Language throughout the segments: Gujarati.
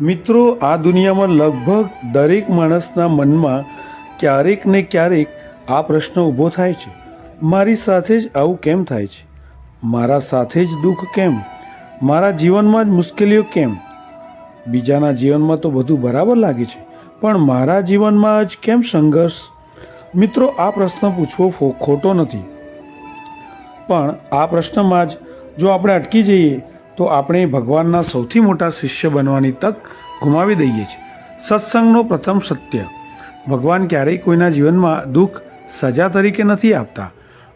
મિત્રો, આ દુનિયામાં લગભગ દરેક માણસના મનમાં ક્યારેક ને ક્યારેક આ પ્રશ્ન ઊભો થાય છે. મારી સાથે જ આવું કેમ થાય છે? મારા સાથે જ દુઃખ કેમ? મારા જીવનમાં જ મુશ્કેલીઓ કેમ? બીજાના જીવનમાં તો બધું બરાબર લાગે છે, પણ મારા જીવનમાં જ કેમ સંઘર્ષ? મિત્રો, આ પ્રશ્ન પૂછવો ખોટો નથી. પણ આ પ્રશ્નમાં જ જો આપણે અટકી જઈએ તો આપણે ભગવાનના સૌથી મોટા શિષ્ય બનવાની તક ગુમાવી દઈએ છીએ. સત્સંગનો પ્રથમ સત્ય, ભગવાન ક્યારેય કોઈના જીવનમાં દુઃખ સજા તરીકે નથી આપતા.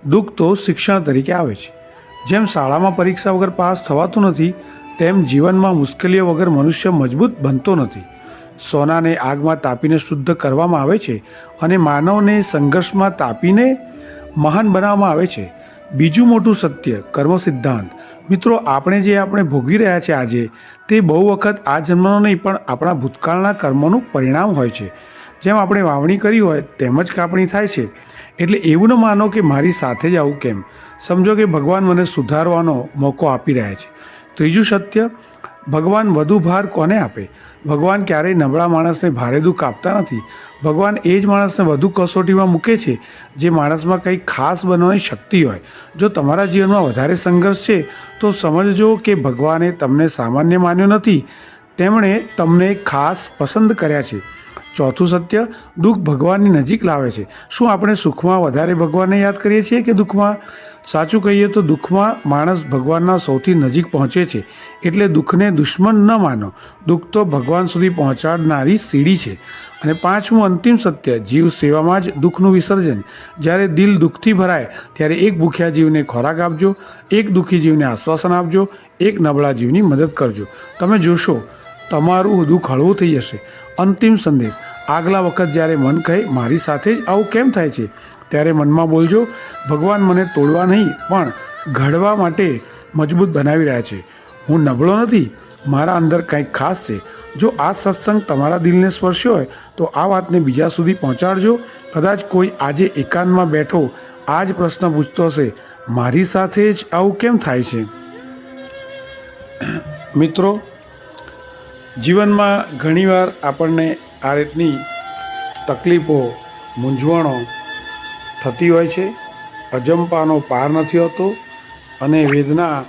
દુઃખ તો શિક્ષણ તરીકે આવે છે. જેમ શાળામાં પરીક્ષા વગર પાસ થવાતું નથી, તેમ જીવનમાં મુશ્કેલીઓ વગર મનુષ્ય મજબૂત બનતો નથી. સોનાને આગમાં તાપીને શુદ્ધ કરવામાં આવે છે અને માનવને સંઘર્ષમાં તાપીને મહાન બનાવવામાં આવે છે. બીજું મોટું સત્ય કર્મ સિદ્ધાંત મિત્રો, આપણે જે આપણે ભોગવી રહ્યા છે આજે, તે બહુ વખત આ જન્મનો નહીં, પણ આપણા ભૂતકાળના કર્મોનું પરિણામ હોય છે. જેમ આપણે વાવણી કરી હોય, તેમ જ કાપણી થાય છે. એટલે એવું ન માનો કે મારી સાથે જ આવું કેમ. સમજો કે ભગવાન મને સુધારવાનો મોકો આપી રહ્યા છે. ત્રીજું સત્ય ભગવાન વધુ ભાર કોને આપે? ભગવાન ક્યારેય નબળા માણસને ભારે દુઃખ આપતા નથી. ભગવાન એ જ માણસને વધુ કસોટીમાં મૂકે છે, જે માણસમાં કંઈક ખાસ બનવાની શક્તિ હોય. જો તમારા જીવનમાં વધારે સંઘર્ષ છે, તો સમજજો કે ભગવાને તમને સામાન્ય માન્યો નથી. તેમણે તમને ખાસ પસંદ કર્યા છે. ચોથું સત્ય, દુઃખ ભગવાનની નજીક લાવે છે. શું આપણે સુખમાં વધારે ભગવાનને યાદ કરીએ છીએ કે દુઃખમાં? સાચું કહીએ તો દુઃખમાં માણસ ભગવાનના સૌથી નજીક પહોંચે છે. એટલે દુઃખને દુશ્મન ન માનો. દુઃખ તો ભગવાન સુધી પહોંચાડનારી સીડી છે. અને પાંચમું અંતિમ સત્ય, જીવ સેવામાં જ દુઃખનું વિસર્જન. જ્યારે દિલ દુઃખથી ભરાય, ત્યારે એક ભૂખ્યા જીવને ખોરાક આપજો, એક દુઃખી જીવને આશ્વાસન આપજો, એક નબળા જીવની મદદ કરજો. તમે જોશો તમારું વધુ ખળવું થઈ જશે. અંતિમ સંદેશ. આગલા વખત જ્યારે મન કહે, મારી સાથે જ આવું કેમ થાય છે? ત્યારે મનમાં બોલજો, ભગવાન મને તોડવા નહીં, પણ ઘડવા માટે મજબૂત બનાવી રહ્યા છે. હું નબળો નથી. મારા અંદર કંઈક ખાસ છે. જો આ સત્સંગ તમારા દિલને સ્પર્શ્યો હોય, તો આ વાતને બીજા સુધી પહોંચાડજો. કદાચ કોઈ આજે એકાંતમાં બેઠો આ જ પ્રશ્ન પૂછતો હશે, મારી સાથે જ આવું કેમ થાય છે? મિત્રો જીવનમાં ઘણીવાર આપણને આ રીતની તકલીફો, મૂંઝવણો થતી હોય છે. અજંપાનો પાર નથી હોતો અને વેદના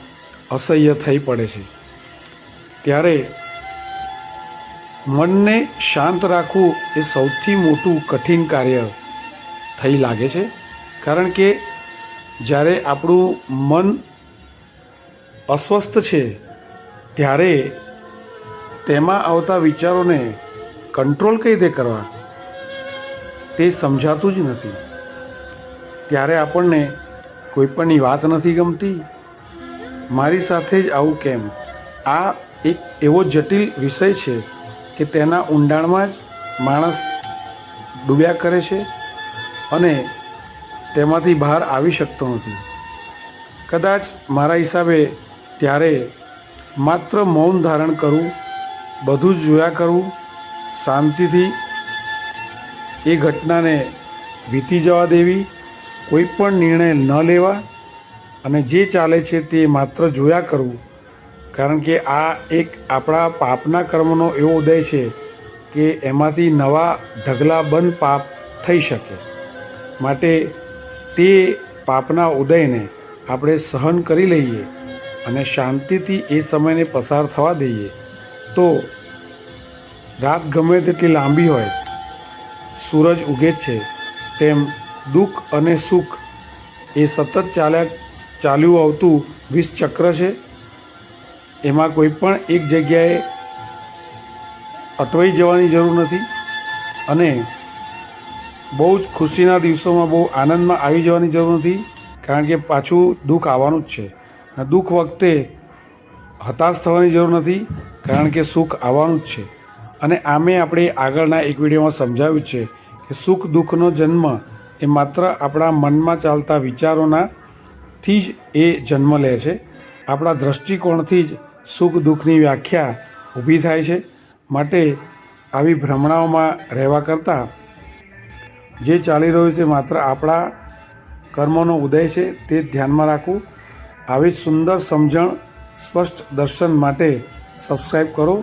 અસહ્ય થઈ પડે છે. ત્યારે મનને શાંત રાખવું એ સૌથી મોટું કઠિન કાર્ય થઈ લાગે છે. કારણ કે જ્યારે આપણું મન અસ્વસ્થ છે, ત્યારે તેમાં આવતા વિચારોને કંટ્રોલ કઈ રીતે કરવા? તે સમજાતું જ નથી. ત્યારે આપણને કોઈપણની વાત નથી ગમતી. મારી સાથે જ આવું કેમ? આ એક એવો જટિલ વિષય છે કે તેના ઊંડાણમાં જ માણસ ડૂબ્યા કરે છે અને તેમાંથી બહાર આવી શકતો નથી. કદાચ મારા હિસાબે ત્યારે માત્ર મૌન ધારણ કરવું બધું જ જોયા કરવું શાંતિથી એ ઘટનાને વીતી જવા દેવી, કોઈ પણ નિર્ણય ન લેવા અને જે ચાલે છે તે માત્ર જોયા કરવું. કારણ કે આ એક આપણા પાપના કર્મનો એવો ઉદય છે કે એમાંથી નવા ઢગલા બંધ પાપ થઈ શકે. માટે તે પાપના ઉદયને આપણે સહન કરી લઈએ અને શાંતિથી એ સમયને પસાર થવા દઈએ. તો રાત ગમે તેટલી લાંબી હોય, સૂરજ ઉગે છે, તેમ દુઃખ અને સુખ એ સતત ચાલ્યા ચાલ્યું આવતું વીસ ચક્ર છે? એમાં કોઈ પણ એક જગ્યાએ અટવાઈ જવાની જરૂર નથી અને બહુ જ ખુશીના દિવસોમાં બહુ આનંદમાં આવી જવાની જરૂર નથી, કારણ કે પાછું દુઃખ આવવાનું જ છે. દુઃખ વખતે હતાશ થવાની જરૂર નથી, કારણ કે સુખ આવવાનું જ છે. અને આમે આપણે આગળના એક વિડીયોમાં સમજાવ્યું છે કે સુખ દુઃખનો જન્મ એ માત્ર આપણા મનમાં ચાલતા વિચારોના થી જ એ જન્મ લે છે. આપણા દૃષ્ટિકોણથી જ સુખ દુઃખની વ્યાખ્યા ઊભી થાય છે. માટે આવી ભ્રમણાઓમાં રહેવા કરતાં જે ચાલી રહ્યું છે માત્ર આપણા કર્મોનો ઉદય છે, તે ધ્યાનમાં રાખવું. આવી સુંદર સમજણ સ્પષ્ટ દર્શન માટે સબસ્ક્રાઈબ કરો